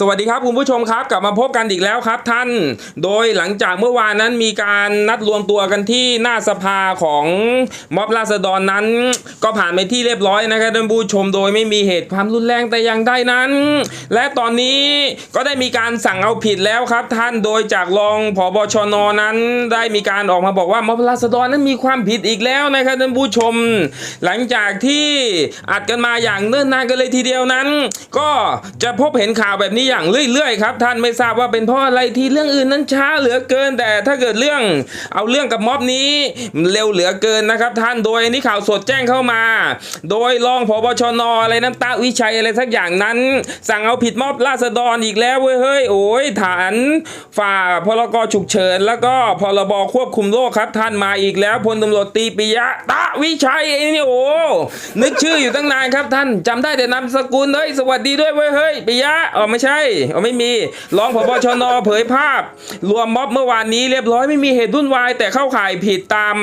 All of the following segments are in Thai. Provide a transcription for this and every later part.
สวัสดีครับคุณผู้ชมครับกลับมาพบกันอีกแล้วครับท่าน โดยหลังจากเมื่อวานนั้นมีการนัดรวมตัวกันที่หน้าสภาของม็อบราษฎรนั้น ก็ผ่านไปที่เรียบร้อยนะครับท่านผู้ชมโดยไม่มีเหตุความรุนแรงแต่อย่างใดนั้น และตอนนี้ก็ได้มีการสั่งเอาผิดแล้วครับท่านโดยจากรองผบชนนั้น ได้มีการออกมาบอกว่าม็อบราษฎรนั้นมีความผิดอีกแล้วนะครับท่านผู้ชม หลังจากที่อัดกันมาอย่างเนิ่นนานกันเลยทีเดียวนั้น ก็จะพบเห็นข่าวแบบนี้อย่างเรื่อยๆครับท่านไม่ทราบว่าเป็นเพราะอะไรที่เรื่องอื่นนั้นช้าเหลือเกิน แต่ถ้าเกิดเรื่องเอาเรื่องกับม็อบนี้เร็วเหลือเกินนะครับ ท่านโดยนนี้ข่าวสดแจ้งเข้ามา โดยรองผบชนอะไรนั้นตาวิชัยอะไรสักอย่างนั้น สั่งเอาผิดม็อบราษฎรอีกแล้วเว้ยเฮ้ยโอ้ยฐานฝ่าพรกฉุกเฉิน แล้วก็พรบควบคุมโรคครับ ท่านมาอีกแล้วพลตำรวจตีปิยะตะวิชัยไอ้นี่โอ้นึกชื่ออยู่ตั้งนานครับท่านจำได้แต่นามสกุลเฮ้ยสวัสดีด้วยเว้ยเฮ้ยปิยะอ๋อไม่ใช่อ๋อไม่มีรองผบชนเผยภาพ รวมม็อบเมื่อวานนี้เรียบร้อยไม่มีเหตุวุ่นวาย แต่เข้าข่ายผิดตาม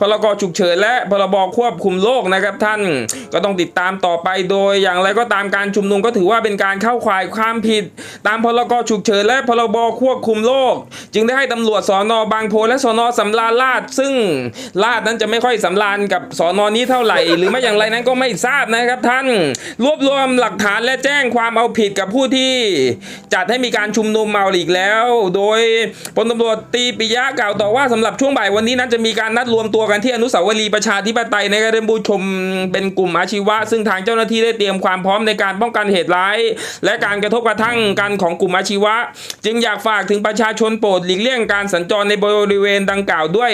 พรกฉุกเฉินและพรบควบคุมโรคนะครับท่านก็ต้องติดตามต่อไปโดยอย่างไรก็ตามการชุมนุมก็ถือว่าเป็นการเข้าข่ายความผิด ตามพรกฉุกเฉินและพรบควบคุมโรคจึงได้ให้ตำรวจสอนอบางโพและสอนอสำราญราชซึ่งราชนั้นจะไม่ค่อยสำราญกับสอนอนี้เท่าไหร่ หรือไม่อย่างไรนั้นก็ไม่ทราบนะครับท่าน รวบรวมหลักฐานและแจ้งความเอาผิดกับผู้ที่จัดให้มีการชุมนุมเอาอีกแล้ว โดยพลตำรวจตีปิยะกล่าวต่อว่าสำหรับช่วงบ่ายวันนี้นั้นจะมีการนัดรวมตัวกันที่อนุสาวรีย์ประชาธิปไตยในการเดินบูชมเป็นกลุ่มอาชีวะ ซึ่งทางเจ้าหน้าที่ได้เตรียมความพร้อมในการป้องกันเหตุร้าย และการกระทบกระทั่งกันของกลุ่มอาชีวะ จึงอยากฝากถึงประชาชนโปรดหลีกเลี่ยงการสัญจรในบริเวณดังกล่าวด้วย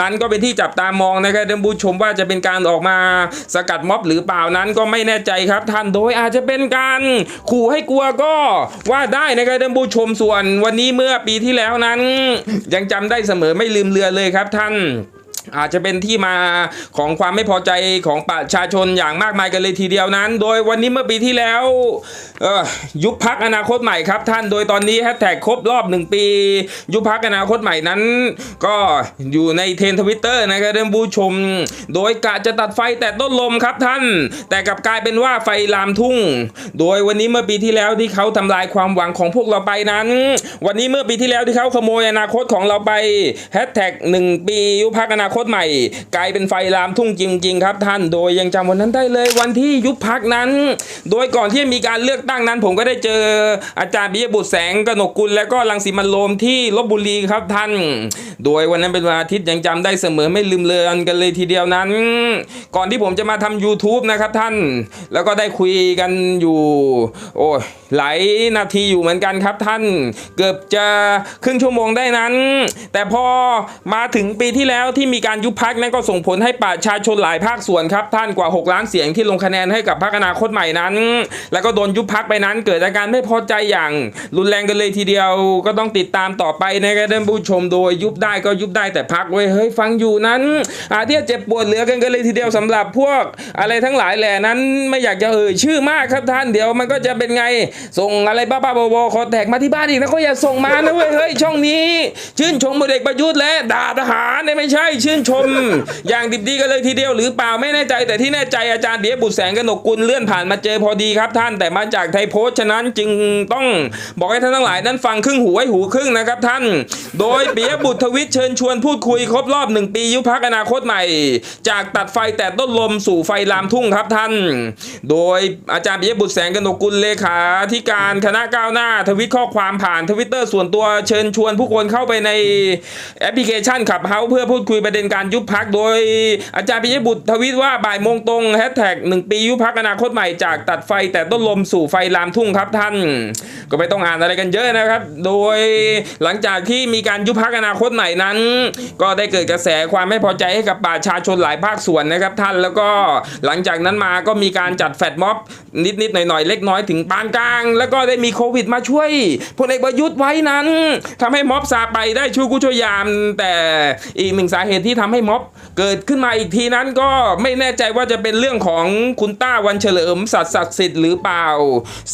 นั้นก็เป็นที่จับตามองนะครับท่านผู้ชมว่าจะเป็นการออกมาสกัดม็อบหรือเปล่านั้นก็ไม่แน่ใจครับท่านโดยอาจจะเป็นการขู่ให้กลัวก็ว่าได้นะครับท่านผู้ชมส่วนวันนี้เมื่อปีที่แล้วนั้น ยังจำได้เสมอไม่ลืมเลือนเลยครับท่าน อาจจะเป็นที่มาของความไม่พอใจของประชาชนอย่างมากมายกันเลยทีเดียวนั้น โดยวันนี้เมื่อปีที่แล้วยุบพักอนาคตใหม่ครับท่าน โดยตอนนี้แฮชแท็กครบรอบหนึ่งปี ยุบพักอนาคตใหม่นั้น ก็อยู่ในเทรนทวิตเตอร์นะครับท่านผู้ชม โดยกะจะตัดไฟแต่ต้นลมครับท่าน แต่กลับกลายเป็นว่าไฟลามทุ่ง โดยวันนี้เมื่อปีที่แล้วที่เขาทำลายความหวังของพวกเราไปนั้น วันนี้เมื่อปีที่แล้วที่เขาขโมยอนาคตของเราไปแฮชแท็กหนึ่งปียุบพักอนาคตใหม่ กลายเป็นไฟลามทุ่งจริง ๆ ครับท่านโดยยังจำวันนั้นได้เลยวันที่ยุบพักนั้น โดยก่อนที่จะมีการเลือกตั้งนั้น ผมก็ได้เจออาจารย์ปิยบุตรแสงกนกกุล และก็รังสีมันโรมที่ลบบุรีครับท่าน โดยวันนั้นเป็นวันอาทิตย์ยังจำได้เสมอไม่ลืมเลือนกันเลยทีเดียวนั้น ก่อนที่ผมจะมาทำ YouTube นะครับท่าน แล้วก็ได้คุยกันอยู่โอ้ยหลายนาทีอยู่เหมือนกันครับท่าน เกือบจะครึ่งชั่วโมงได้นั้น แต่พอมาถึงปีที่แล้วที่มีการยุบพักนั้นก็ส่งผลให้ประชาชนหลายภาคส่วนครับ ท่านกว่า 6 ล้านเสียงที่ลงคะแนนให้กับพรรคอนาคตใหม่นั้น แล้วก็โดนยุบพักไปนั้น เกิดอาการไม่พอใจอย่าง รุนแรงกันเลยทีเดียวก็ต้องติดตามต่อไปนะครับท่านผู้ชมโดยยุบได้ก็ยุบได้แต่พักไว้ยเฮ้ยฟังอยู่นั้นอาที่เจ็บปวดเหลือกันกันเลยทีเดียวสำหรับพวกอะไรทั้งหลายแหล่นั้นไม่อยากจะเอ่ยชื่อมากครับท่านเดี๋ยวมันก็จะเป็นไงส่งอะไรบ้าๆบอๆคอแตกมาที่บ้านอีกนะก็อย่าส่งมานะเว้ยเฮ้ยช่องนี้ ชื่นชมพลเอกประยุทธ์และด่าทหารเนี่ยไม่ใช่ชื่นชม อย่างดิบดีกันเลยทีเดียวหรือเปล่าไม่แน่ใจ แต่ที่แน่ใจอาจารย์เดียบุตรแสงกนกกุลเลื่อนผ่านมาเจอพอดีครับท่านแต่มาจากไทยโพสต์ฉะนั้นจึงต้องบอกให้ท่านทั้งหลายนั้นฟังครึ่งหูไว้หูครึ่งนะครับท่าน โดยเปียบุตรทวิตเชิญชวนพูดคุยครบรอบหนึ่งปียุพักอนาคตใหม่ จากตัดไฟแต่ต้นลมสู่ไฟลามทุ่งครับท่าน โดยอาจารย์ปิยบุตรแสงกนกุลเลขาธิการคณะก้าวหน้า ทวิตข้อความผ่านทวิตเตอร์ส่วนตัวเชิญชวนผู้คนเข้าไปในแอปพลิเคชันขับเฮาเพื่อพูดคุยประเด็นการยุบพักโดยอาจารย์ปิยบุตรทวิตว่าบ่ายโมงตรงแฮชแท็กหนึ่งปียุบพักอนาคตใหม่จากตัดไฟแต่ต้นลมสู่ไฟลามทุ่งครับท่าน ก็ไม่ต้องอ่านอะไรกันเยอะนะครับ โดยหลังจากที่มีการยุบพักอนาคตใหม่นั้น ก็ได้เกิดกระแสความไม่พอใจให้กับประชาชนหลายภาคส่วนนะครับท่านแล้วก็หลังจากนั้นมาก็มีการจัดแฟดม็อบนิดๆหน่อยๆเล็กน้อยถึงปานกลาง แล้วก็ได้มีโควิดมาช่วยพลเอกประยุทธ์ไว้นั้นทำให้ม็อบซาไปได้ช่วยกู้ช่วยยาม แต่อีกหนึ่งสาเหตุที่ทำให้ม็อบเกิดขึ้นมาอีกทีนั้นก็ไม่แน่ใจว่าจะเป็นเรื่องของคุณต้าวันเฉลิมสัตย์ศักดิ์สิทธิ์หรือเปล่า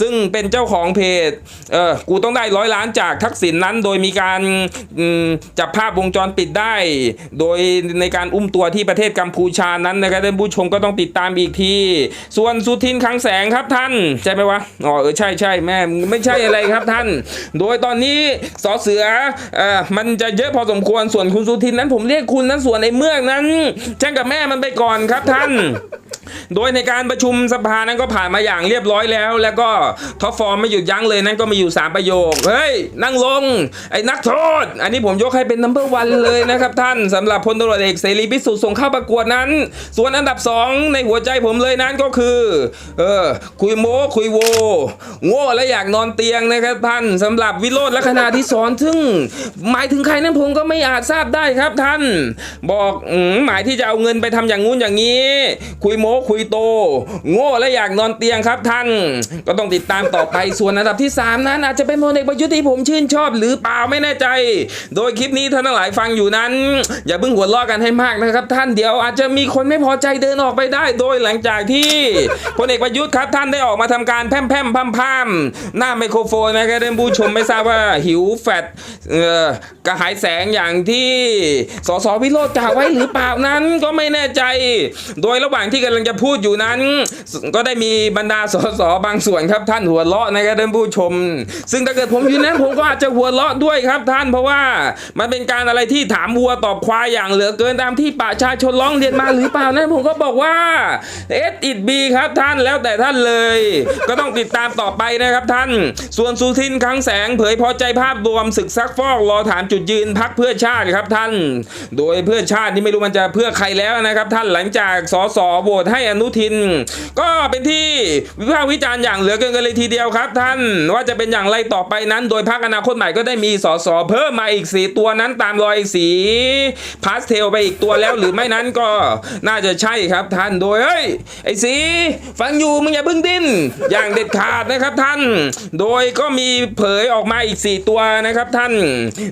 ซึ่งเป็นเจ้าของเพจเออกูต้องได้ร้อยล้านจากทักษิณนั้น โดยมีการจับภาพวงจรปิดได้ โดยในการอุ้มตัวที่ประเทศกัมพูชานั้นนะครับท่านผู้ชมก็ต้องติดตามอีกที ส่วนสุทินคังแสงครับท่าน ใช่ไหมวะอ๋อเออใช่ใช่แม่ไม่ใช่อะไรครับท่าน โดยตอนนี้สอเสือเออมันจะเยอะพอสมควรส่วนคุณสุทินนั้นผมเรียกคุณนั้นส่วนไอ้เมือกนั้นแจ้งกับแม่มันไปก่อนครับท่าน โดยในการประชุมสภานั้นก็ผ่านมาอย่างเรียบร้อยแล้ว แล้วก็ท็อปฟอร์มไม่หยุดยั้งเลยนั่นก็มีอยู่ 3 ประโยค เฮ้ย นั่งลง ไอ้นักโทษ อันนี้ผมยกให้เป็นนัมเบอร์วันเลยนะครับท่านสำหรับพลตำรวจเอกเสรีพิสุทธิ์ส่งเข้าประกวดนั้น ส่วนอันดับ 2 ในหัวใจผมเลยนั้นก็คือ เออ คุยโม้คุยโว โง่และอยากนอนเตียงนะครับท่านสำหรับวิโรธและคณาที่สอนซึ่ง หมายถึงใครนั้นผมก็ไม่อาจทราบได้ครับท่าน บอกหมายที่จะเอาเงินไปทำอย่างงู้นอย่างนี้ คุยโม้คุยโต โง่และอยากนอนเตียงครับท่าน ก็ต้องติดตามต่อไปส่วนอันดับที่ 3 นั้น อาจจะเป็นพลเอกประยุทธ์ที่ผมชื่นชอบหรือเปล่าไม่แน่ใจ โดยคลิปนี้ท่านทั้งหลายฟังอยู่นั้น อย่าเพิ่งหัวเราะกันให้มากนะครับ ท่านเดี๋ยวอาจจะมีคนไม่พอใจเดินออกไปได้ โดยหลังจากที่พลเอกประยุทธ์ครับท่านได้ออกมาทำการแพร่มแพร่มพัมพัมหน้าไมโครโฟนนะครับท่านผู้ชมไม่ทราบว่าหิวแฟตกระหายแสงอย่างที่สสวิโรจน์กล่าวไว้หรือเปล่านั้นก็ไม่แน่ใจ โดยระหว่างที่กำลังจะพูดอยู่นั้น ก็ได้มีบรรดาสสบางส่วนครับท่านหัวเราะนะครับท่านผู้ชม ซึ่งถ้าเกิดผมอยู่นั้นผมก็อาจจะหัวเราะด้วยครับท่านเพราะว่ามันเป็นการอะไรที่ถามวัวตอบควายอย่างเหลือเกินตามที่ประชาชนร้องเรียนมาหรือเปล่านั้นผมก็บอกว่าเอสอิดบีครับท่านแล้วแต่ท่านเลย ก็ต้องติดตามต่อไปนะครับท่าน ส่วนสุทินคังแสงเผยพอใจภาพรวมศึกซักฟอกรอถามจุดยืนพักเพื่อชาติครับท่าน โดยเพื่อชาติที่ไม่รู้มันจะเพื่อใครแล้วนะครับท่านหลังจากสสโหวตให้อนุทิน ก็เป็นที่วิพากษ์วิจารณ์อย่างเหลือเกินกันเลยทีเดียวครับ ท่านว่าจะเป็นอย่างไรต่อไปนั้น โดยพรรคอนาคตใหม่ก็ได้มีสสเพิ่มมาอีกสีตัวนั้นตามรอยสีพาสเทลไปอีกตัวแล้วหรือไม่นั้นก็น่าจะใช่ครับท่านโดยเฮ้ยไอ้สีฟังอยู่มึงอย่าเพิ่งดิ้นอย่างเด็ดขาดนะครับท่าน โดยก็มีเผยออกมาอีก 4 ตัวนะครับท่าน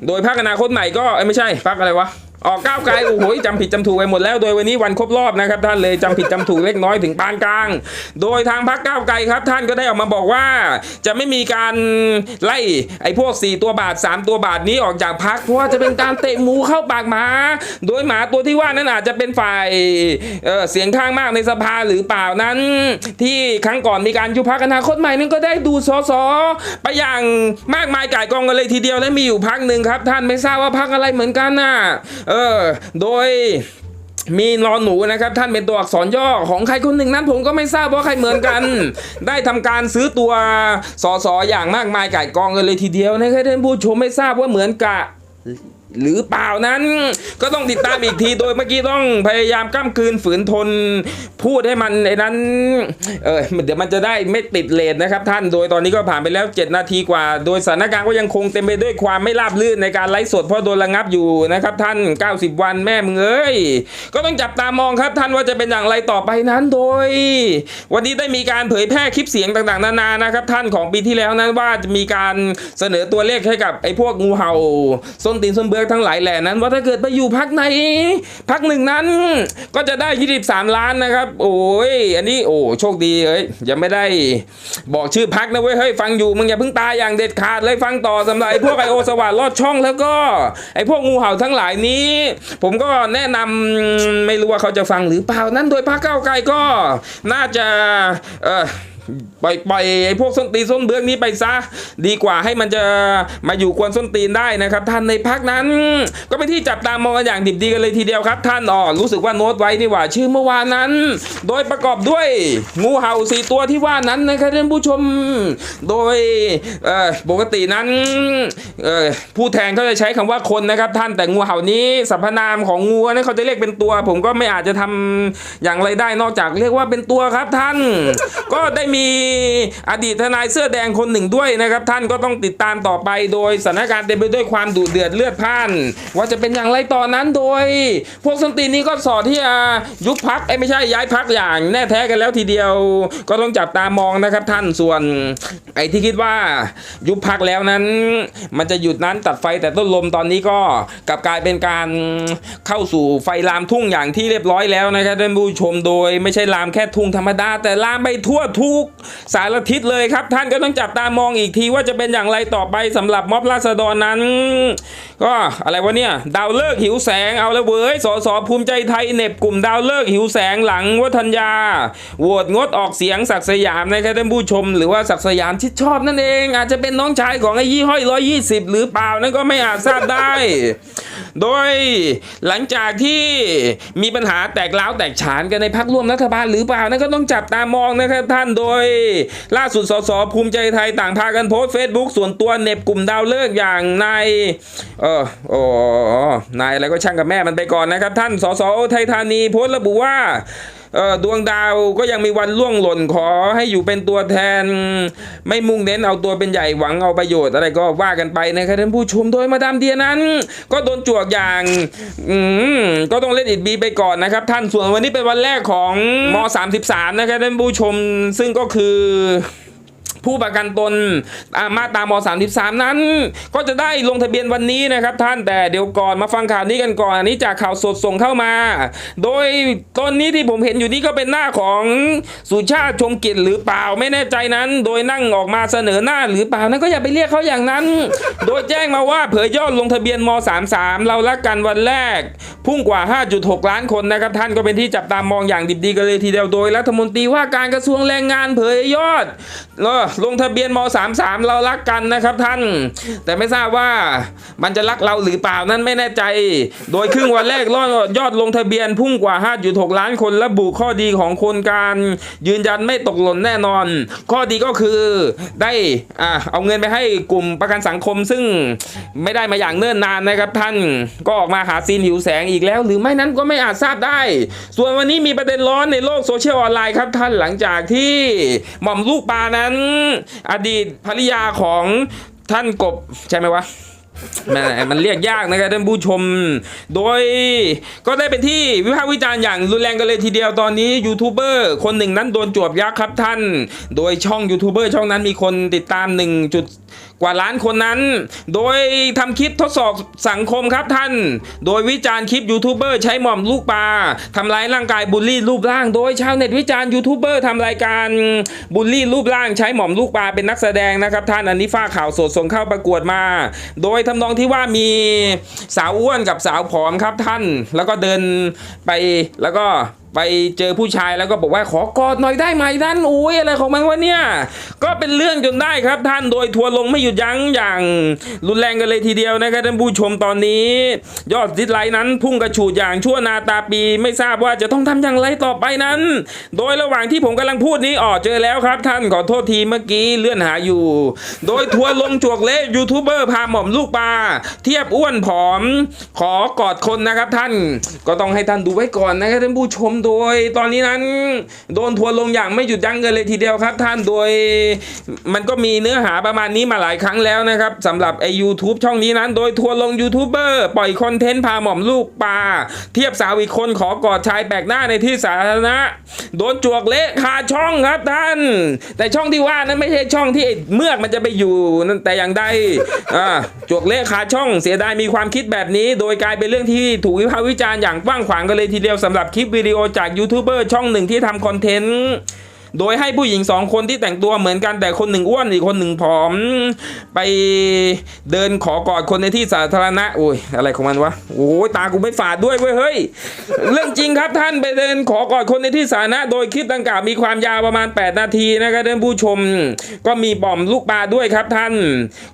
โดยพรรคอนาคตใหม่ก็เอ้ไม่ใช่พรรคอะไรวะ ออกก้าวไกลโอ้โหจำผิดจำถูกไปหมดแล้ว โดยวันนี้วันครบรอบนะครับ ท่านเลยจำผิดจำถูกเล็กน้อยถึงปานกลาง โดยทางพรรคก้าวไกลครับ ท่านก็ได้ออกมาบอกว่า จะไม่มีการไล่ไอ้พวก 4 ตัวบาท 3 ตัวบาทนี้ออกจากพรรคเพราะว่าจะเป็นการเตะหมูเข้าปากหมา โดยหมาตัวที่ว่านั้นอาจจะเป็นฝ่ายเเสียงข้างมากในสภาหรือเปล่านั้น ที่ครั้งก่อนมีการยุบพักอนาคตใหม่นั้นก็ได้ดูสสไปอย่างมากมายก่ายกองกันเลยทีเดียวและมีอยู่พักหนึ่งครับ ท่านไม่ทราบว่าพักอะไรเหมือนกันน่ะเออ โดยมีนอนหนูนะครับท่านเป็นตัวอักษรย่อของใครคนหนึ่งนั้นผมก็ไม่ทราบว่าใครเหมือนกัน ได้ทำการซื้อตัวสอสออย่างมากมายก่ายกองกันเลยทีเดียวนะครับท่านผู้ชมไม่ทราบว่าเหมือนกะ หรือเปล่านั้นก็ต้องติดตามอีกทีโดยเมื่อกี้ต้องพยายามก้ามคืนฝืนทน พูดให้มันไอ้นั้นเออเดี๋ยวมันจะได้ไม่ติดเลทนะครับ ท่านโดยตอนนี้ก็ผ่านไปแล้ว 7 นาทีกว่า โดยสถานการณ์ก็ยังคงเต็มไปด้วยความไม่ราบรื่นในการไลฟ์สดเพราะโดนระงับอยู่นะครับ ท่าน 90 วันแม่มึงเอ้ยก็ต้องจับตามองครับท่านว่าจะเป็นอย่างไรต่อไปนั้นโดย วันนี้ได้มีการเผยแพร่คลิปเสียงต่างๆ นานานะครับ ท่านของปีที่แล้วนั้นว่าจะมีการเสนอตัวเลขให้กับไอ้พวกงูเห่าส้นตีนส้นเบือกทั้งหลายแหล่นั้น ว่าถ้าเกิดไปอยู่พักไหนพักหนึ่งนั้น ก็จะได้ 23 ล้านนะครับ โอ้ยอันนี้โอ้โชคดีเอ้ยยังไม่ได้บอกชื่อพักนะเว้ยเฮ้ยฟังอยู่มึงอย่าเพิ่งตายอย่างเด็ดขาดเลยฟังต่อสำหรับไอ้พวกไอโอสวัสดลอดช่องแล้วก็ไอ้พวกงูเห่าทั้งหลายนี้ ผมก็แนะนำไม่รู้ว่าเขาจะฟังหรือเปล่านั้นโดยพรรคก้าไกลก็น่าจะเออ ปล่อยปล่อยไอ้พวกส้นตีนส้นเบื้องนี้ไปซะ ดีกว่าให้มันจะมาอยู่กวนส้นตีนได้นะครับ ท่านในพักนั้น ก็เป็นที่จับตามองกันอย่างดิบดีกันเลยทีเดียวครับ ท่านอ๋อรู้สึกว่าโน้ตไว้นี่หว่า ชื่อเมื่อวานนั้น โดยประกอบด้วยงูเห่าสี่ตัวที่ว่านั้นนะครับท่านผู้ชม โดยปกตินั้นผู้แทนเขาจะใช้คำว่าคนนะครับ ท่านแต่งูเห่านี้สรรพนามของงูนั้นเขาจะเรียกเป็นตัว ผมก็ไม่อาจจะทำอย่างไรได้นอกจากเรียกว่าเป็นตัวครับท่าน ก็ได้มีอดีตทนายเสื้อแดงคนหนึ่งด้วยนะครับ ท่านก็ต้องติดตามต่อไปโดยสถานการณ์เต็มไปด้วยความดุเดือดเลือดพ่าน ว่าจะเป็นอย่างไรตอนนั้นโดย พวกสนตีนี้ก็สอดที่จะยุบพักไอ้ไม่ใช่ย้ายพักอย่างแน่แท้กันแล้วทีเดียว ก็ต้องจับตามองนะครับท่านส่วนไอ้ที่คิดว่ายุบพักแล้วนั้น มันจะหยุดนั้นตัดไฟแต่ต้นลมตอนนี้ก็กลับกลายเป็นการเข้าสู่ไฟลามทุ่งอย่างที่เรียบร้อยแล้วนะครับท่านผู้ชมโดย ไม่ใช่ลามแค่ทุ่งธรรมดา แต่ลามไปทั่วทุกสารทิศเลยครับ ท่านก็ต้องจับตามองอีกทีว่าจะเป็นอย่างไรต่อไปสำหรับม็อบราษฎรนั้น ก็อะไรวะเนี่ยดาวเลิกหิวแสงเอาละเว้ยสสภูมิใจไทยเน็บกลุ่มดาวเลิกหิวแสงหลังวัฒนยาโหวตงดออกเสียงศักสยามนะครับท่านผู้ชม หรือว่าศักสยามที่ชอบนั่นเอง อาจจะเป็นน้องชายของไอ้ยี่ห้อยร้อยยี่สิบหรือเปล่านั่นก็ไม่อาจทราบได้ โดยหลังจากที่มีปัญหาแตกล้าวแตกฉานกันในพักร่วมรัฐบาลหรือเปล่านั่นก็ต้องจับตามองนะครับท่านโดยล่าสุดสสภูมิใจไทยต่างพากันโพสต์เฟซบุ๊กส่วนตัวเน็บกลุ่มดาวเลิกอย่างนายเออโอ้นายอะไรก็ช่างกับแม่มันไปก่อนนะครับ ท่านสสไทยธานีโพสต์ระบุว่า ดวงดาวก็ยังมีวันล่วงหล่นขอให้อยู่เป็นตัวแทน ไม่มุ่งเน้นเอาตัวเป็นใหญ่หวังเอาประโยชน์อะไรก็ว่ากันไปนะครับท่านผู้ชมโดยมาดามเดียนั้น ก็โดนจวกอย่างก็ต้องเล่นอิดบีไปก่อนนะครับ ท่านส่วนวันนี้เป็นวันแรกของม 33 นะครับท่านผู้ชมซึ่งก็คือ ผู้ประกันตนอ่ามาตาม33 นั้น ก็จะได้ลงทะเบียนวันนี้นะครับท่านแต่เดี๋ยวก่อนมาฟังข่าวนี้กันก่อนอันนี้จากข่าวสดส่งเข้ามา โดยตอนนี้ที่ผมเห็นอยู่นี่ก็เป็นหน้าของสุชาติชมกิจหรือเปล่าไม่แน่ใจนั้น โดยนั่งออกมาเสนอหน้าหรือเปล่านั้นก็อย่าไปเรียกเขาอย่างนั้น โดยแจ้งมาว่าเผยยอดลงทะเบียนม 33 เรารักกันวันแรก พุ่งกว่า 5.6 ล้านคนนะครับท่านก็เป็นที่จับตามองอย่างดิบดีกันเลยทีเดียวโดยรัฐมนตรีว่าการกระทรวงแรงงานเผยยอดเออลงทะเบียนม 33 เรารักกันนะครับท่าน แต่ไม่ทราบว่ามันจะรักเราหรือเปล่านั้นไม่แน่ใจ โดยครึ่งวันแรกยอดลงทะเบียนพุ่งกว่า 5.6 ล้านคนระบุข้อดีของโครงการยืนยันไม่ตกหล่นแน่นอน ข้อดีก็คือได้อ่าเอาเงินไปให้กลุ่มประกันสังคมซึ่งไม่ได้มาอย่างเนิ่นนานนะครับท่านก็ออกมาหาซีนหิวแสงอีกแล้ว หรือไม่นั้นก็ไม่อาจทราบได้ ส่วนวันนี้มีประเด็นร้อนในโลกโซเชียลออนไลน์ครับท่านหลังจากที่หม่อมลูกปลานั้นอดีตภริยาของท่านกบใช่ไหมวะ แม่มันเรียกยากนะครับท่านผู้ชม โดยก็ได้เป็นที่วิพากษ์วิจารณ์อย่างรุนแรงกันเลยทีเดียวตอนนี้ยูทูบเบอร์คนหนึ่งนั้นโดนจวบยักษ์ครับท่าน โดยช่องยูทูบเบอร์ช่องนั้นมีคนติดตาม1จุดกว่าล้านคนนั้น โดยทำคลิปทดสอบสังคมครับท่าน โดยวิจารณ์คลิปยูทูบเบอร์ใช้หม่อมลูกปลาทำร้ายร่างกายบูลลี่รูปร่าง โดยชาวเน็ตวิจารณ์ยูทูบเบอร์ทำรายการบูลลี่รูปร่างใช้หม่อมลูกปลาเป็นนักแสดงนะครับท่านอันนี้ฝ้าข่าวสดส่งเข้าประกวดมา โดยทำนองที่ว่ามีสาวอ้วนกับสาวผอมครับท่าน แล้วก็เดินไปแล้วก็ ไปเจอผู้ชายแล้วก็บอกว่าขอกอดหน่อยได้ไหมท่านโอ้ยอะไรของมันวะเนี่ยก็เป็นเรื่องจนได้ครับท่านโดยทัวร์ลงไม่หยุดยั้งอย่าง รุนแรงกันเลยทีเดียวนะครับท่านผู้ชมตอนนี้ ยอดดิสไลค์นั้นพุ่งกระฉูดอย่างชั่วนาตาปีไม่ทราบว่าจะต้องทำอย่างไรต่อไปนั้น โดยระหว่างที่ผมกำลังพูดนี้ออเจอแล้วครับ ท่านขอโทษทีเมื่อกี้เลื่อนหาอยู่ โดยทัวร์ลงจวกเละยูทูบเบอร์พาหม่อมลูกปลาเทียบอ้วนผอม ขอกอดคนนะครับท่านก็ต้องให้ท่านดูไว้ก่อนนะครับท่านผู้ชมโดยตอนนี้นั้น โดนทัวร์ลงอย่างไม่หยุดยั้งกันเลยทีเดียวครับ ท่านโดยมันก็มีเนื้อหาประมาณนี้มาหลายครั้งแล้วนะครับสำหรับไอยูทูบช่องนี้นั้น โดยทัวร์ลงยูทูบเบอร์ปล่อยคอนเทนต์พาหม่อมลูกปลาเทียบสาวอีกคนขอกอดชายแปลกหน้าในที่สาธารณะ โดนจวกเละคาช่องครับท่าน แต่ช่องที่ว่านั้นไม่ใช่ช่องที่เมือกมันจะไปอยู่นั่นแต่อย่างใดอ่าจวกเละคาช่องเสียดายมีความคิดแบบนี้ โดยกลายเป็นเรื่องที่ถูกวิพากษ์วิจารณ์อย่างกว้างขวางกันเลยทีเดียวสำหรับคลิปวิดีโอจากยูทูบเบอร์ช่องหนึ่งที่ทำคอนเทนต์ โดยให้ผู้หญิงสองคนที่แต่งตัวเหมือนกันแต่คนหนึ่งอ้วนอีกคนหนึ่งผอม ไปเดินขอกอดคนในที่สาธารณะโอ้ยอะไรของมันวะโอ้ยตากูไม่ฝาดด้วยเว้ยเฮ้ยเรื่องจริงครับท่านไปเดินขอกอดคนในที่สาธารณะ โดยคลิปดังกล่าวมีความยาวประมาณ 8 นาทีนะครับท่านผู้ชม ก็มีบ่อมลูกปลาด้วยครับท่าน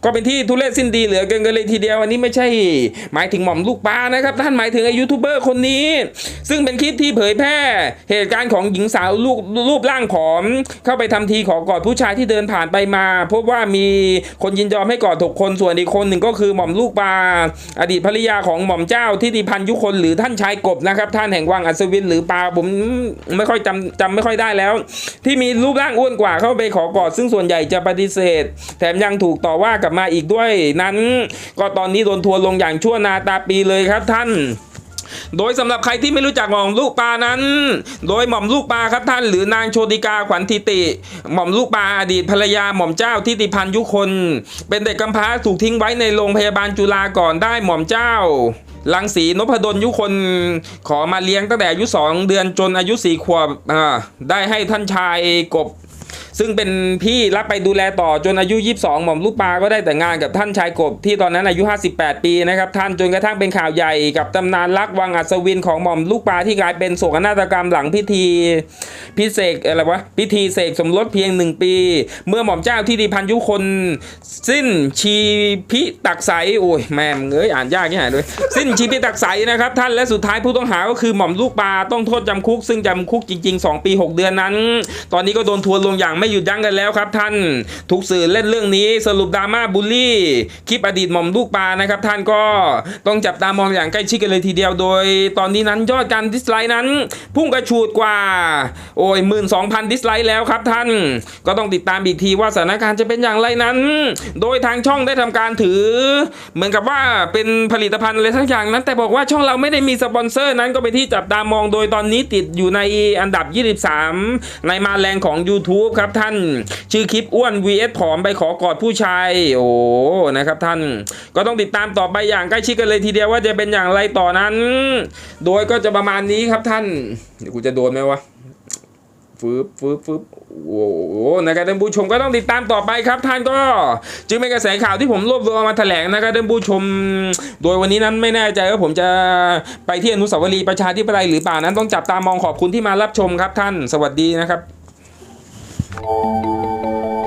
ก็เป็นที่ทุเรศสิ้นดีเหลือเกินกันเลยทีเดียวอันนี้ไม่ใช่ หมายถึงหม่อมลูกปลานะครับ ท่านหมายถึงไอ้ยูทูบเบอร์คนนี้ ซึ่งเป็นคลิปที่เผยแพร่ เหตุการณ์ของหญิงสาวลูกรูปร่างผออม เข้าไปทำทีขอกอดผู้ชายที่เดินผ่านไปมา พบว่ามีคนยินยอมให้กอดถกคนส่วนอีกคนหนึ่งก็คือหม่อมลูกปลาอดีตภริยาของหม่อมเจ้าทิติพันยุคนหรือท่านชายกบนะครับท่านแห่งวังอัศวินหรือปลาผมไม่ค่อยจำจำไม่ค่อยได้แล้ว ที่มีรูปร่างอ้วนกว่าเข้าไปขอกอดซึ่งส่วนใหญ่จะปฏิเสธ แถมยังถูกต่อว่ากลับมาอีกด้วย นั้น ก็ตอนนี้โดนทัวร์ลงอย่างชั่วนาตาปีเลยครับท่าน โดยสำหรับใครที่ไม่รู้จักหม่อมลูกปลานั้น โดยหม่อมลูกปลาครับท่าน หรือนางโชติกาขวัญทิติ หม่อมลูกปลาอดีตภรรยาหม่อมเจ้าทิติพันยุคน เป็นเด็กกำพร้าถูกทิ้งไว้ในโรงพยาบาลจุฬาก่อนได้หม่อมเจ้าลังสีนพดลยุคนขอมาเลี้ยงตั้งแต่อายุสองเดือนจนอายุสี่ขวบได้ให้ท่านชายกบ ซึ่งเป็นพี่รับไปดูแลต่อจนอายุ 22 หม่อมลูกปลาก็ได้แต่งงานกับท่านชายกบที่ตอนนั้นอายุ 58 ปีนะครับท่านจนกระทั่งเป็นข่าวใหญ่กับตำนานรักวังอัศวินของหม่อมลูกปลาที่กลายเป็นโศกนาฏกรรมหลังพิธีพิเศษอะไรวะพิธีเสกสมรสเพียงหนึ่งปี เมื่อหม่อมเจ้าที่ดีพันยุคน สิ้นชีพิตักใสโอ้ยแม่มงเอ้ยอ่านยากที่ไหนด้วยสิ้นชีพิตักใสนะครับท่านและสุดท้ายผู้ต้องหาก็คือหม่อมลูกปลาต้องโทษจำคุก ซึ่งจำคุกจริง ๆ 2 ปี 6 เดือนนั้น ตอนนี้ก็โดนทัวร์ลงอย่างไม่หยุดยั้งกันแล้วครับท่าน ทุกสื่อเล่นเรื่องนี้สรุปดราม่าบูลลี่ คลิปอดีตหม่อมลูกปลานะครับท่านก็ต้องจับตามองอย่างใกล้ชิดกันเลยทีเดียวโดย ตอนนี้นั้นยอดการดิสไลค์นั้น พุ่งกระฉูดกว่า โอ้ยหมื่นสองพันดิสไลค์แล้วครับท่าน ก็ต้องติดตามอีกทีว่าสถานการณ์จะเป็นอย่างไรนั้น โดยทางช่องได้ทำการถือ เหมือนกับว่าเป็นผลิตภัณฑ์อะไรทั้งอย่างนั้น แต่บอกว่าช่องเราไม่ได้มีสปอนเซอร์นั้นก็ไปนที่จับตามองโดยตอนนี้ติดอยู่ในอันดับ 23 ในมาแรงของ YouTube ครับท่านชื่อคลิปอ้วน vs ผอมไปขอกอดผู้ชาย โอ้นะครับท่านก็ต้องติดตามต่อไปอย่างใกล้ชิดกันเลยทีเดียวว่าจะเป็นอย่างไรต่อนั้น โดยก็จะประมาณนี้ครับท่านเดี๋ยวกูจะโดนไหมวะฟืบฟืบฟืบโอ้โหนะครับท่านผู้ชมก็ต้องติดตามต่อไปครับ ท่านก็ จึงเป็นกระแสข่าวที่ผมรวบรวมมาแถลงนะครับท่านผู้ชม โดยวันนี้นั้นไม่แน่ใจว่าผมจะไปที่อนุสาวรีย์ประชาธิปไตยหรือเปล่านั้นต้องจับตามองขอบคุณที่มารับชมครับท่าน สวัสดีนะครับ お!